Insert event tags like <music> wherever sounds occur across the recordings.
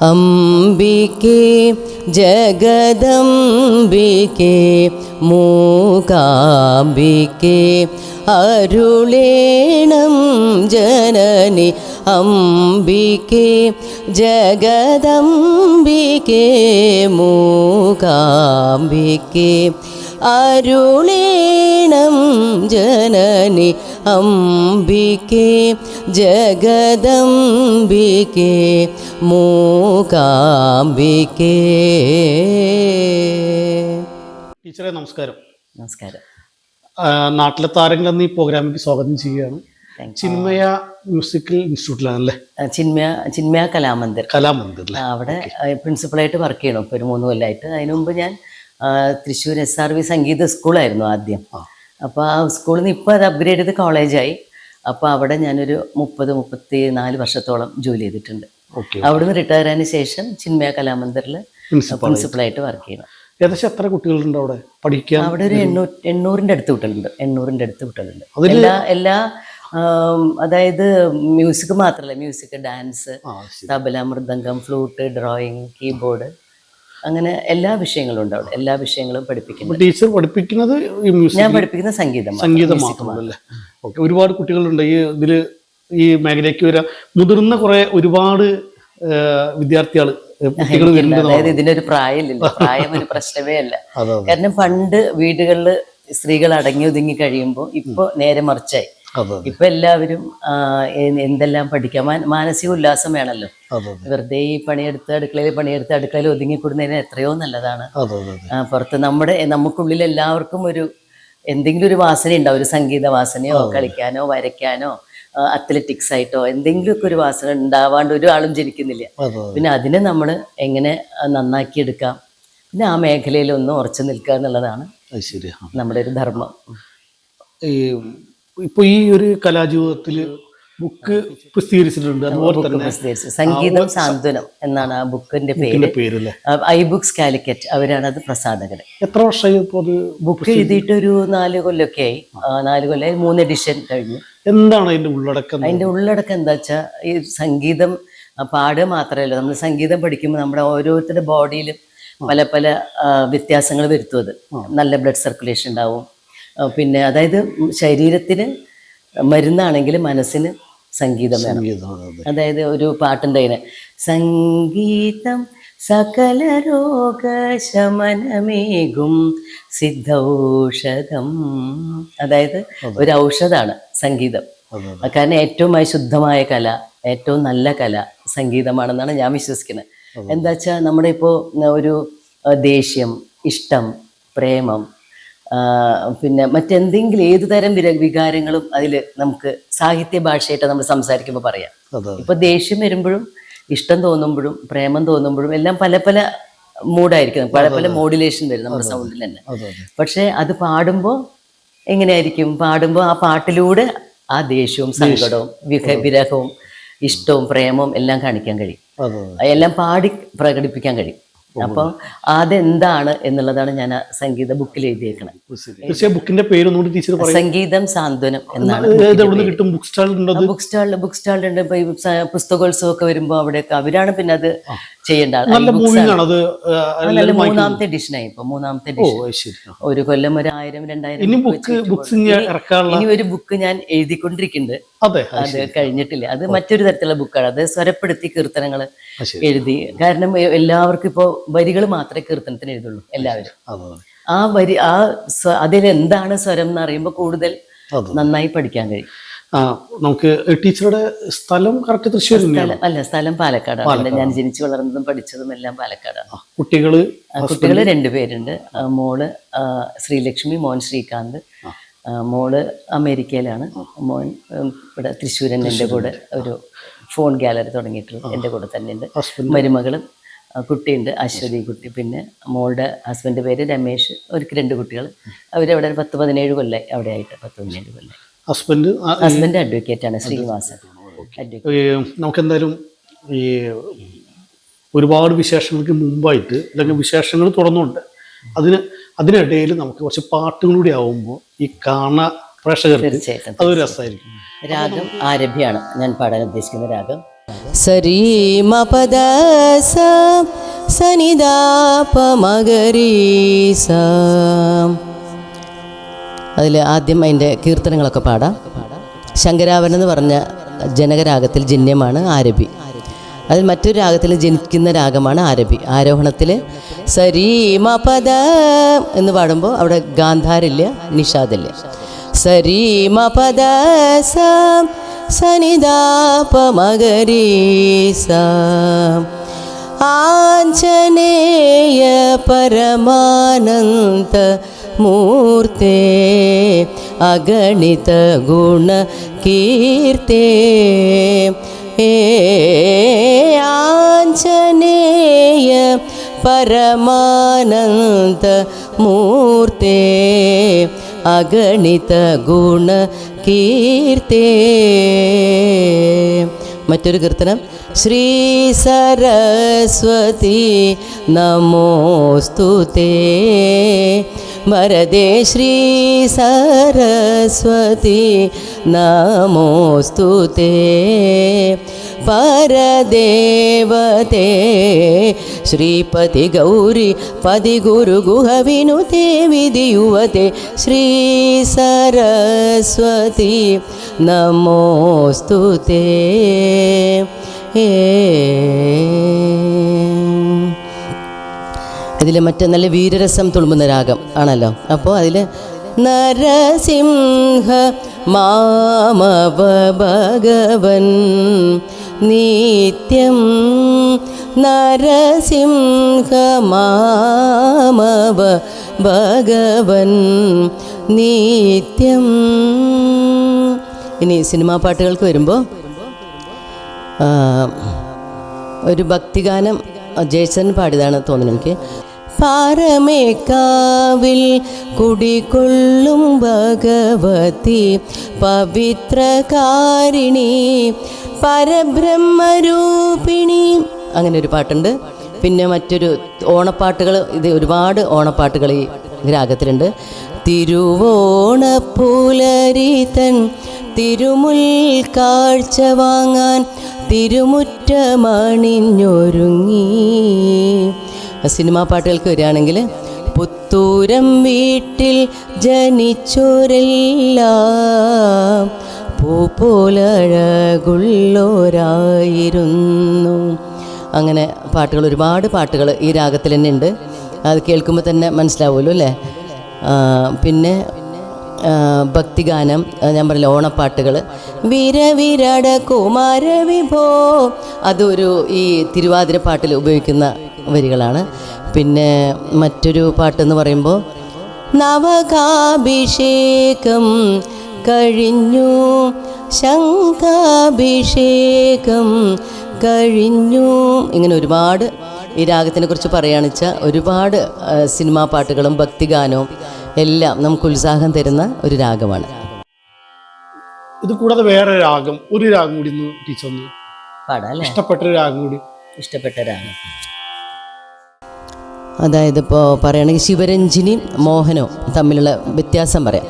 അംബികേ ജഗദംബിക്കെ മൂകാംബിക്കെ അരുളേണം ജനനി അംബിക്കെ ജഗദംബിക്കെ മൂകാംബിക്കെ അരുളേണം ജനനി അംബിക്കെ ജഗദംബികേ മൂകാംബികേ. ടീച്ചറെ നമസ്കാരം. നമസ്കാരം. നാട്ടിലെ താരങ്ങൾ എന്ന ഈ പ്രോഗ്രാമിലേക്ക് സ്വാഗതം ചെയ്യുകയാണ്. ചിന്മയ മ്യൂസിക്കൽ ഇൻസ്റ്റിറ്റ്യൂട്ടിലാണല്ലേ? ചിന്മയ ചിന്മയ കലാമന്ദിർ. കലാമന്ദിർ അവിടെ പ്രിൻസിപ്പളായിട്ട് വർക്ക് ചെയ്യണം. ഇപ്പോൾ ഒരു മൂന്ന് കൊല്ലമായിട്ട് അതിനു മുമ്പ് ഞാൻ തൃശ്ശൂർ എസ് ആർ വി സംഗീത സ്കൂളായിരുന്നു ആദ്യം. അപ്പോൾ ആ സ്കൂളിൽ നിന്ന് ഇപ്പോൾ അത് അപ്ഗ്രേഡ് ചെയ്ത് കോളേജായി അപ്പോൾ അവിടെ ഞാനൊരു മുപ്പത് മുപ്പത്തി നാല് വർഷത്തോളം ജോലി ചെയ്തിട്ടുണ്ട്. അവിടുന്ന് റിട്ടയർ ആയതിനു ശേഷം ചിന്മയ കലാമന്ദിറിൽ പ്രിൻസിപ്പളായിട്ട് വർക്ക് ചെയ്യണം. ഏകദേശം എത്ര കുട്ടികളുണ്ട് അവിടെ? പഠിക്കാൻ അവിടെ ഒരു എണ്ണൂറ് എണ്ണൂറിന്റെ അടുത്ത് കുട്ടികളുണ്ട്. എണ്ണൂറിന്റെ അടുത്ത് കുട്ടികളുണ്ട്. എല്ലാ എല്ലാ അതായത് മ്യൂസിക് മാത്രമല്ല music dance tabla mridangam flute drawing keyboard അങ്ങനെ എല്ലാ വിഷയങ്ങളും ഉണ്ട് അവിടെ. എല്ലാ വിഷയങ്ങളും പഠിപ്പിക്കുന്നു ടീച്ചർ പഠിപ്പിക്കുന്നത് ഞാൻ പഠിപ്പിക്കുന്ന സംഗീതം സംഗീതം മാത്രമല്ലേ ഒരുപാട് കുട്ടികളുണ്ട് ഈ ഇതിൽ ഈ മേഖലയ്ക്ക് വരാൻ മുതിർന്ന കുറെ ഒരുപാട് വിദ്യാർത്ഥികൾ കുട്ടികൾ വരുന്നുണ്ട് അതായത് ഇതിനൊരു പ്രായമില്ല. <laughs> പ്രായം ഒരു പ്രശ്നമേ അല്ല. കാരണം പണ്ട് വീടുകളിൽ സ്ത്രീകൾ അടങ്ങി ഒതുങ്ങി കഴിയുമ്പോൾ ഇപ്പൊ നേരെ മറിച്ചായി. ഇപ്പൊ എല്ലാവരും എന്തെല്ലാം പഠിക്കാൻ മാനസിക ഉല്ലാസം വേണമല്ലോ വെറുതെ ഈ പണിയെടുത്ത് അടുക്കളയിൽ പണിയെടുത്ത് അടുക്കളയിൽ ഒതുങ്ങിക്കൂടുന്നതിന് എത്രയോ നല്ലതാണ്. പുറത്ത് നമ്മുടെ നമുക്കുള്ളിൽ എല്ലാവർക്കും ഒരു എന്തെങ്കിലും ഒരു വാസന ഉണ്ടാവും ഒരു സംഗീത വാസനയോ കളിക്കാനോ വരയ്ക്കാനോ അത്ലറ്റിക്സ് ആയിട്ടോ എന്തെങ്കിലുമൊക്കെ ഒരു വാസന ഉണ്ടാവാണ്ട് ഒരാളും ജനിക്കുന്നില്ല. പിന്നെ അതിനെ നമ്മൾ എങ്ങനെ നന്നാക്കിയെടുക്കാം? പിന്നെ ആ മേഖലയിൽ ഒന്ന് ഉറച്ചു നിൽക്കുക എന്നുള്ളതാണ് നമ്മുടെ ഒരു ധർമ്മം. ഈ ഇപ്പൊ ഈ ഒരു കലാജീവിതത്തിൽ ബുക്ക് പ്രസിദ്ധീകരിച്ചിട്ടുണ്ട് അതുപോലെ തന്നെ സംഗീതം സാന്ത്വനം എന്നാണ് ആ ബുക്കിന്റെ പേര്. ഐ ബുക്സ് കാലിക്കറ്റ് അവരാണ് അത് പ്രസാധകർ എത്ര വർഷമായി ബുക്ക് എഴുതിയിട്ടൊരു നാല് കൊല്ലമൊക്കെ ആയി. നാല് കൊല്ലമായി മൂന്ന് എഡിഷൻ കഴിഞ്ഞു. എന്താണ് അതിന്റെ ഉള്ളടക്കം അതിന്റെ ഉള്ളടക്കം എന്താ വെച്ചാൽ ഈ സംഗീതം പാടുക മാത്രമല്ല. നമ്മൾ സംഗീതം പഠിക്കുമ്പോൾ നമ്മുടെ ഓരോരുത്തരുടെ ബോഡിയിലും പല പല വ്യത്യാസങ്ങൾ വരുത്തുമത് നല്ല ബ്ലഡ് സർക്കുലേഷൻ ഉണ്ടാവും. പിന്നെ അതായത് ശരീരത്തിന് മരുന്നാണെങ്കിൽ മനസ്സിന് സംഗീതം. അതായത് ഒരു പാട്ടുണ്ടതിന് സംഗീതം സകല രോഗശമനമേകും സിദ്ധൌഷധം. അതായത് ഒരു ഔഷധമാണ് സംഗീതം. കാരണം ഏറ്റവും ശുദ്ധമായ കല ഏറ്റവും നല്ല കല സംഗീതമാണെന്നാണ് ഞാൻ വിശ്വസിക്കുന്നത്. എന്താ വെച്ചാൽ നമ്മുടെ ഇപ്പോൾ ഒരു ദേഷ്യം ഇഷ്ടം പ്രേമം പിന്നെ മറ്റെന്തെങ്കിലും ഏതു തരം വിര വികാരങ്ങളും അതിൽ നമുക്ക് സാഹിത്യ ഭാഷയായിട്ട് നമ്മൾ സംസാരിക്കുമ്പോൾ പറയാം. ഇപ്പൊ ദേഷ്യം വരുമ്പോഴും ഇഷ്ടം തോന്നുമ്പോഴും പ്രേമം തോന്നുമ്പോഴും എല്ലാം പല പല മൂഡായിരിക്കും. പല പല മോഡുലേഷൻ വരും നമ്മുടെ സൗണ്ടിൽ തന്നെ. പക്ഷെ അത് പാടുമ്പോൾ എങ്ങനെയായിരിക്കും? പാടുമ്പോൾ ആ പാട്ടിലൂടെ ആ ദേഷ്യവും സങ്കടവും വിരഹവും ഇഷ്ടവും പ്രേമവും എല്ലാം കാണിക്കാൻ കഴിയും. എല്ലാം പാടി പ്രകടിപ്പിക്കാൻ കഴിയും. അപ്പോൾ അതെന്താണ് എന്നുള്ളതാണ് ഞാൻ സംഗീത ബുക്കിൽ എഴുതിയേക്കണത്. തീർച്ചയായും ബുക്കിന്റെ പേരൊന്നുകൂടി ടീച്ചർ സംഗീതം സാന്ത്വനം എന്നാണ് കിട്ടും? ബുക്ക് സ്റ്റാൾ ഉണ്ടോ ബുക്ക് സ്റ്റാളിൽ ബുക്ക് സ്റ്റാളിലുണ്ട്. ഇപ്പൊ പുസ്തകോത്സവം ഒക്കെ വരുമ്പോ അവിടെയൊക്കെ അവരാണ് പിന്നെ അത് ചെയ്യേണ്ട മൂന്നാമത്തെ നല്ല ഈ books മൂവിങ് ആണ്. ആണ് അത് ആ, മൂന്നാമത്തെ എഡിഷനായി ഇപ്പൊ മൂന്നാമത്തെ എഡിഷൻ. ഒരു കൊല്ലം ഒരു ആയിരം രണ്ടായിരം ഇനി ഒരു ബുക്ക് ഞാൻ എഴുതിക്കൊണ്ടിരിക്കുന്നുണ്ട്. അതെ കഴിഞ്ഞിട്ടില്ല. അത് മറ്റൊരു തരത്തിലുള്ള ബുക്കാണ്. അത് സ്വരപ്പെടുത്തി കീർത്തനങ്ങൾ എഴുതി. കാരണം എല്ലാവർക്കും ഇപ്പോൾ വരികൾ മാത്രമേ കീർത്തനത്തിന് എഴുതുള്ളൂ എല്ലാവരും. ആ വരി ആ സ്വ- അതിലെന്താണ് സ്വരം എന്ന് അറിയുമ്പോൾ കൂടുതൽ നന്നായി പഠിക്കാൻ കഴിയും. ആ നമുക്ക് ടീച്ചറുടെ സ്ഥലം കറക്റ്റ് തൃശ്ശൂർ അല്ല സ്ഥലം പാലക്കാടാണ്. ഞാൻ ജനിച്ചു വളർന്നതും പഠിച്ചതും എല്ലാം പാലക്കാടാണ്. കുട്ടികൾ കുട്ടികൾ രണ്ടുപേരുണ്ട് മോൾ ശ്രീലക്ഷ്മി മോൻ ശ്രീകാന്ത്. മോൾ അമേരിക്കയിലാണ്. മോൻ ഇവിടെ തൃശ്ശൂരൻ എന്റെ കൂടെ ഒരു ഫോൺ ഗാലറി തുടങ്ങിയിട്ടുള്ളത് എന്റെ കൂടെ തന്നെ ഉണ്ട് മരുമകളും കുട്ടിയുണ്ട് അശ്വതി കുട്ടി. പിന്നെ മോളുടെ ഹസ്ബൻഡ് പേര് രമേശ് അവർക്ക് രണ്ട് കുട്ടികൾ. അവരവിടെ ഒരു പത്ത് പതിനേഴ് കൊല്ലം അവിടെ ആയിട്ട് പത്ത് പതിനേഴ് കൊല്ലം ഹസ്ബൻഡ് ഹസ്ബൻഡ് അഡ്വക്കേറ്റ് ആണ് ശ്രീനിവാസൻ നമുക്കെന്തായാലും നമുക്ക് എന്തായാലും ഈ ഒരുപാട് വിശേഷങ്ങൾക്ക് മുമ്പായിട്ട് അല്ലെങ്കിൽ വിശേഷങ്ങൾ തുറന്നുണ്ട്. അതിന് അതിനിടയിൽ നമുക്ക് കുറച്ച് പാട്ടുകളൂടെ ആവുമ്പോൾ ഈ കാണ പ്രേക്ഷകർക്ക് തീർച്ചയായിട്ടും അതൊരു രസമായിരിക്കും. രാഗം ആരഭ്യാണ്. ഞാൻ പാടാൻ ഉദ്ദേശിക്കുന്ന രാഗം സരീ മപദ സ സനിദാപ അതിൽ ആദ്യം അതിന്റെ കീർത്തനങ്ങളൊക്കെ പാടാം. ശങ്കരാവൻ എന്ന് പറഞ്ഞ ജനകരാഗത്തിൽ ജന്യമാണ് ആരബി അതിൽ മറ്റൊരു രാഗത്തിൽ ജനിക്കുന്ന രാഗമാണ് ആരബി ആരോഹണത്തിൽ സരീമ പദ എന്ന് പാടുമ്പോൾ അവിടെ ഗാന്ധാരില്ല നിഷാദില്ല. സരീമ പദ സ सनिदापमगरीसा आञ्जनेय परमानन्त मूर्ते अगणितगुणकीर्ते। हे आञ्जनेय परमानन्त मूर्ते अगणितगुण ആഞ്ജനേയ പരമാനന്ദ മൂർത്തേ അഗണിത ഗുണ കീർത്തേ മറ്റൊരു കീർത്തനം ശ്രീ സരസ്വതി നമോസ്തുതേ वरदे श्री सरस्वती नमोस्तु ते। परदेवते श्रीपति गौरी पदि गुरुगुहविनुते विधियुवते श्री सरस्वती नमोस्तु ते। हे ഇതിൽ മറ്റേ നല്ല വീരരസം തുളുമ്പുന്ന രാഗം ആണല്ലോ. അപ്പോൾ അതിൽ നരസിംഹ മാമവ ഭഗവൻ നിത്യം നരസിംഹ മാമവ ഭഗവൻ നിത്യം. ഇനി സിനിമാ പാട്ടുകൾക്ക് വരുമ്പോൾ ഒരു ഭക്തിഗാനം ജയസൻ പാടിയതാണ് തോന്നുന്നു എനിക്ക്. പാറമേക്കാവിൽ കുടികൊള്ളും ഭഗവതി. പവിത്രകാരിണി പരബ്രഹ്മരൂപിണി. അങ്ങനെ ഒരു പാട്ടുണ്ട്. പിന്നെ മറ്റൊരു ഓണപ്പാട്ടുകൾ ഇത് ഒരുപാട് ഓണപ്പാട്ടുകൾ ഈ രാഗത്തിലുണ്ട് തിരുവോണപ്പുലരിതൻ തിരുമുൽ കാഴ്ച വാങ്ങാൻ തിരുമുറ്റമണിഞ്ഞൊരുങ്ങി. സിനിമാ പാട്ടുകൾക്ക് വരികയാണെങ്കിൽ പുത്തൂരം വീട്ടിൽ ജനിച്ചോരെല്ലാം പൂ പോലഴകുള്ളോരായിരുന്നു അങ്ങനെ പാട്ടുകൾ ഒരുപാട് പാട്ടുകൾ ഈ രാഗത്തിൽ തന്നെ ഉണ്ട്. അത് കേൾക്കുമ്പോൾ തന്നെ മനസ്സിലാവുമല്ലോ അല്ലേ? പിന്നെ ഭക്തിഗാനം ഞാൻ പറഞ്ഞ ഓണപ്പാട്ടുകൾ. വിരവിരട കുമാരവിഭോ അതൊരു ഈ തിരുവാതിര പാട്ടിൽ ഉപയോഗിക്കുന്ന വരികളാണ്. പിന്നെ മറ്റൊരു പാട്ടെന്ന് പറയുമ്പോൾ നവകാഭിഷേകം കഴിഞ്ഞു ശങ്കാഭിഷേകം കഴിഞ്ഞു. ഇങ്ങനെ ഒരുപാട് ഈ രാഗത്തിനെ കുറിച്ച് പറയുകയാണെന്ന് വെച്ചാൽ ഒരുപാട് സിനിമാ പാട്ടുകളും ഭക്തിഗാനവും എല്ലാം നമുക്ക് ഉത്സാഹം തരുന്ന ഒരു രാഗമാണ്. ഇത് കൂടാതെ വേറെ രാഗം ഒരു രാഗം കൂടി ഒന്ന് ടീച്ചർ ഒന്ന് ഇഷ്ടപ്പെട്ട രാഗം കൂടി. ഇഷ്ടപ്പെട്ട രാഗം. അതായത് ഇപ്പോൾ പറയുകയാണെങ്കിൽ ശിവരഞ്ജിനി മോഹനോ തമ്മിലുള്ള വ്യത്യാസം പറയാം.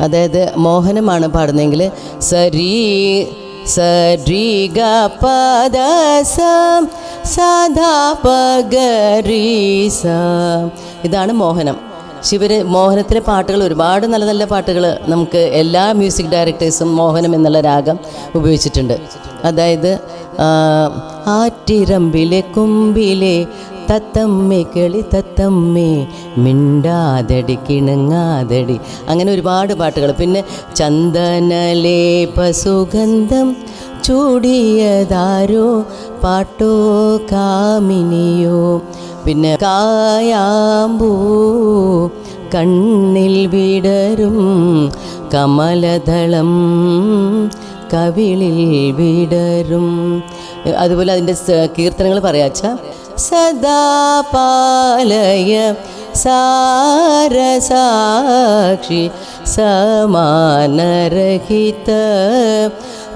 അതായത് മോഹനമാണ് പാടുന്നതെങ്കിൽ സരീ സരി ഗ പദ സദാ പഗരി സ. ഇതാണ് മോഹനം. ശിവ മോഹനത്തിലെ പാട്ടുകൾ ഒരുപാട് നല്ല നല്ല പാട്ടുകൾ നമുക്ക് എല്ലാ മ്യൂസിക് ഡയറക്ടേഴ്സും മോഹനം എന്നുള്ള രാഗം ഉപയോഗിച്ചിട്ടുണ്ട്. അതായത് ആറ്റിരമ്പിലെ കുമ്പിലെ തത്തമ്മേ കിളി തത്തമ്മേ മിണ്ടാതടി കിണങ്ങാതടി. അങ്ങനെ ഒരുപാട് പാട്ടുകൾ. പിന്നെ ചന്ദനലേപ സുഗന്ധം ചൂടിയതാരോ പാട്ടോ കാമിനിയോ. പിന്നെ കായാമ്പൂ കണ്ണിൽ വിടരും കമലദളം കവിളിൽ വിടരും. അതുപോലെ അതിന്റെ കീർത്തനങ്ങൾ പറയാച്ച सदा पालय सारसाक्षि समानरहित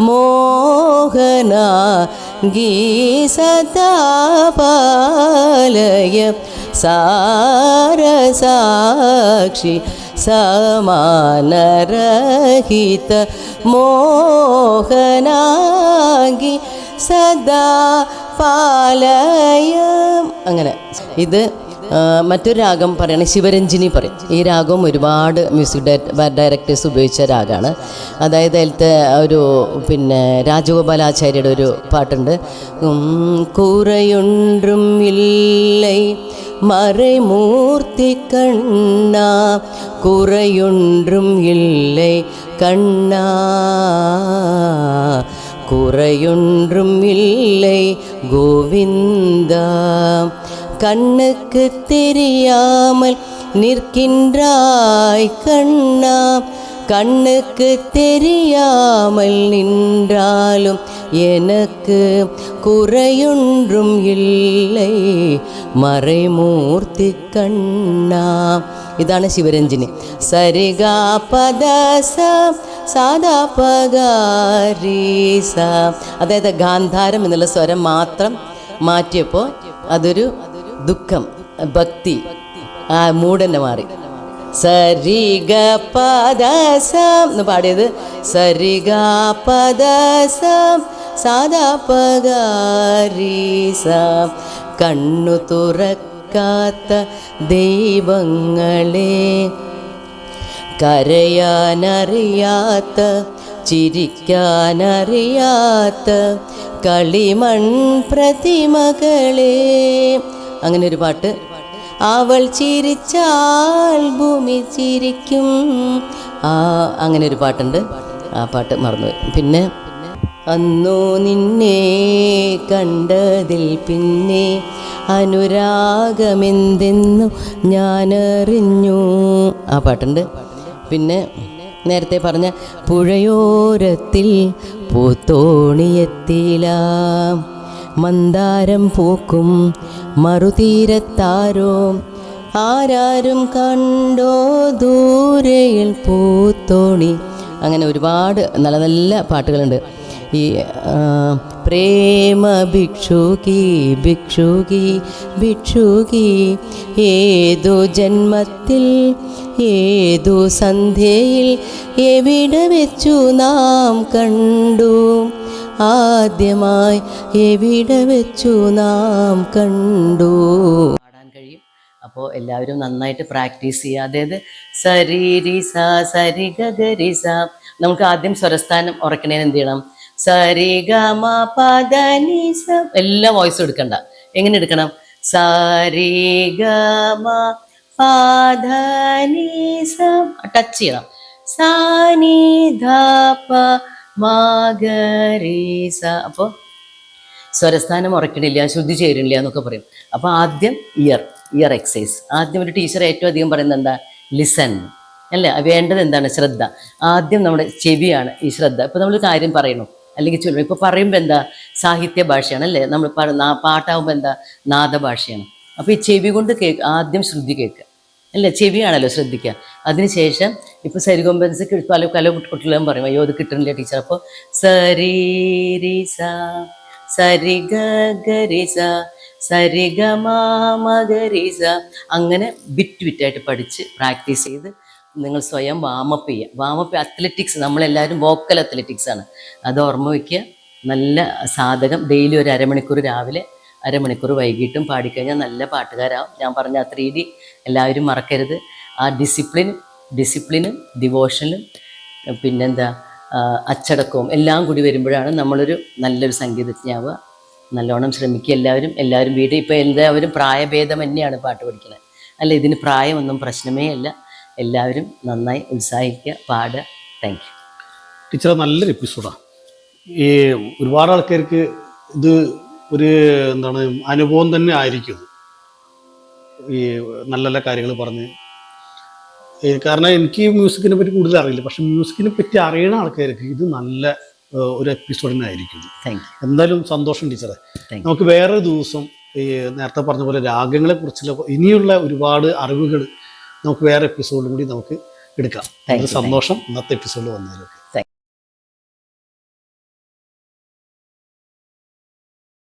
मोहना गी सदा पालय सारसाक्षि समानरहित मोहनागी സദാ പാലയ. അങ്ങനെ. ഇത് മറ്റൊരു രാഗം പറയുന്നത് ശിവരഞ്ജിനി പറയും. ഈ രാഗവും ഒരുപാട് മ്യൂസിക് ഡയറക്ടേഴ്സ് ഉപയോഗിച്ച രാഗമാണ് അതായത് അതിലത്തെ ഒരു പിന്നെ രാജഗോപാലാചാര്യയുടെ ഒരു പാട്ടുണ്ട്. കുറയൊണ്ടും ഇല്ലേ മറൈമൂർത്തി കണ്ണ കുറയൊണ്ടും ഇല്ലേ കണ്ണ. குறையொன்றும் இல்லை. கோவிந்தா கண்ணுக்கு தெரியாமல் நிற்கின்றாய் கண்ணா. கண்ணுக்கு தெரியாமல் நின்றாலும் எனக்கு குறையொன்றும் இல்லை മറൈമൂർത്തി കണ്ണ ഇതാണ് ശിവരഞ്ജിനി സരിഗ പദസ സാദാ പഗാരീസ അതായത് ഗാന്ധാരം എന്നുള്ള സ്വരം മാത്രം മാറ്റിയപ്പോൾ അതൊരു ദുഃഖം ഭക്തി ആ മൂടന്നെ മാറി സരിഗ പദസം എന്ന് പാടിയത് സരിഗ പദസം സാദാ പഗാരീസ കണ്ണു തുറക്കാത്ത ദൈവങ്ങളെ കരയാനറിയാത്ത ചിരിക്കാനറിയാത്ത കളിമൺ പ്രതിമകളെ. അങ്ങനെ ഒരു പാട്ട്. അവൾ ചിരിച്ചാൽ ഭൂമി ചിരിക്കും. ആ അങ്ങനെ ഒരു പാട്ടുണ്ട്. ആ പാട്ട് മറന്നുപോയി. പിന്നെ അന്നു നിന്നെ കണ്ടതിൽ പിന്നെ അനുരാഗമെന്തെന്നു ഞാനറിഞ്ഞു. ആ പാട്ടുണ്ട്. പിന്നെ നേരത്തെ പറഞ്ഞ പുഴയോരത്തിൽ പൂത്തോണിയെത്തില മന്ദാരം പൂക്കും മറുതീരത്താരോ. ആരാരും കണ്ടോ ദൂരയിൽ പൂത്തോണി. അങ്ങനെ ഒരുപാട് നല്ല നല്ല പാട്ടുകളുണ്ട്. പ്രേമ ഭിക്ഷുകി ഭിക്ഷുകി ഭിക്ഷുകി ഏതു ജന്മത്തിൽ ഏതു സന്ധ്യയിൽ എവിടെ വെച്ചു നാം കണ്ടു? ആദ്യമായി എവിടെ വെച്ചു നാം കണ്ടു? പാടാൻ അപ്പോൾ എല്ലാവരും നന്നായിട്ട് പ്രാക്ടീസ് ചെയ്യുക. അതായത് സരീരി സ സരി ഗരി സ നമുക്ക് ആദ്യം സ്വരസ്ഥാനം ഉറക്കണേന് എന്ത് ചെയ്യണം? സരി പദനിസ എല്ലാ വോയിസും എടുക്കണ്ട. എങ്ങനെ എടുക്കണം? സരിഗമ ഗ മ പദ നി സ ടച്ച് ചെയ്യണം. സാനി ധ പ മ ഗ അപ്പോൾ സ്വരസ്ഥാനം ഉറക്കണില്ല ശുദ്ധി ചേരുന്നില്ല എന്നൊക്കെ പറയും. അപ്പോൾ ആദ്യം ഇയർ ഇയർ എക്സസൈസ് ആദ്യം ഒരു ടീച്ചർ ഏറ്റവും അധികം പറയുന്നത് എന്താ? ലിസൺ അല്ലേ? വേണ്ടത് എന്താണ്? ശ്രദ്ധ. ആദ്യം നമ്മുടെ ചെവിയാണ് ഈ ശ്രദ്ധ. ഇപ്പോൾ നമ്മൾ കാര്യം പറയണു. അല്ലെങ്കിൽ ചൊല്ലുമ്പോൾ ഇപ്പോൾ പറയുമ്പോൾ എന്താ? സാഹിത്യ ഭാഷയാണ് അല്ലേ? നമ്മൾ പാട്ടാവുമ്പോൾ എന്താ? നാദഭാഷയാണ്. അപ്പോൾ ഈ ചെവി കൊണ്ട് കേൾക്കുക ആദ്യം ശ്രുതി കേൾക്കുക. അല്ലേ? ചെവിയാണല്ലോ ശ്രദ്ധിക്കുക. അതിനുശേഷം ഇപ്പോൾ സരികൊമ്പൻസ് പല കല കുട്ടികളും പറയും അയ്യോ അത് കിട്ടുന്നില്ല ടീച്ചർ. അപ്പോൾ സരീരി സ സരി ഗരി സ സരി ഗ അങ്ങനെ ബിറ്റ് ബിറ്റായിട്ട് പഠിച്ച് പ്രാക്ടീസ് ചെയ്ത് നിങ്ങൾ സ്വയം വാമപ്പ് ചെയ്യുക. വാമപ്പ് അത്ലറ്റിക്സ് നമ്മളെല്ലാവരും വോക്കൽ അത്ലറ്റിക്സ് ആണ്. അത് ഓർമ്മ വയ്ക്കുക നല്ല സാധകം. ഡെയിലി ഒരു അരമണിക്കൂർ രാവിലെ അരമണിക്കൂർ വൈകിട്ടും പാടിക്കഴിഞ്ഞാൽ നല്ല പാട്ടുകാരാവും. ഞാൻ പറഞ്ഞ ആ ത്രീ ഡി എല്ലാവരും മറക്കരുത്. ആ ഡിസിപ്ലിൻ ഡിസിപ്ലിനും ഡിവോഷനും പിന്നെന്താ അച്ചടക്കവും എല്ലാം കൂടി വരുമ്പോഴാണ് നമ്മളൊരു നല്ലൊരു സംഗീതജ്ഞാവുക. നല്ലോണം ശ്രമിക്കുക എല്ലാവരും. എല്ലാവരും വീട് ഇപ്പോൾ എല്ലാവരും പ്രായഭേദം തന്നെയാണ് പാട്ട് പഠിക്കുന്നത് അല്ല ഇതിന് പ്രായമൊന്നും പ്രശ്നമേ അല്ല. എല്ലാവരും നന്നായി ഉത്സാഹിക്കുക പാടുക. താങ്ക് യു ടീച്ചർ നല്ലൊരു എപ്പിസോഡാണ് ഈ ഒരുപാട് ആൾക്കാർക്ക് ഇത് ഒരു എന്താണ് അനുഭവം തന്നെ ആയിരിക്കും. ഈ നല്ല നല്ല കാര്യങ്ങൾ പറഞ്ഞ്. കാരണം എനിക്ക് മ്യൂസിക്കിനെ പറ്റി കൂടുതൽ അറിയില്ല. പക്ഷെ മ്യൂസിക്കിനെ പറ്റി അറിയണ ആൾക്കാർക്ക് ഇത് നല്ല ഒരു എപ്പിസോഡ് തന്നെ ആയിരിക്കും. ഇത് താങ്ക് യു എന്തായാലും സന്തോഷം ടീച്ചറെ. നമുക്ക് വേറൊരു ദിവസം ഈ നേരത്തെ പറഞ്ഞ പോലെ രാഗങ്ങളെ കുറിച്ചുള്ള ഇനിയുള്ള ഒരുപാട് അറിവുകൾ നമുക്ക് വേറെ എപ്പിസോഡും കൂടി നമുക്ക് എടുക്കാം. ഒരു സന്തോഷം ഇന്നത്തെ എപ്പിസോഡ് വന്നതിൽ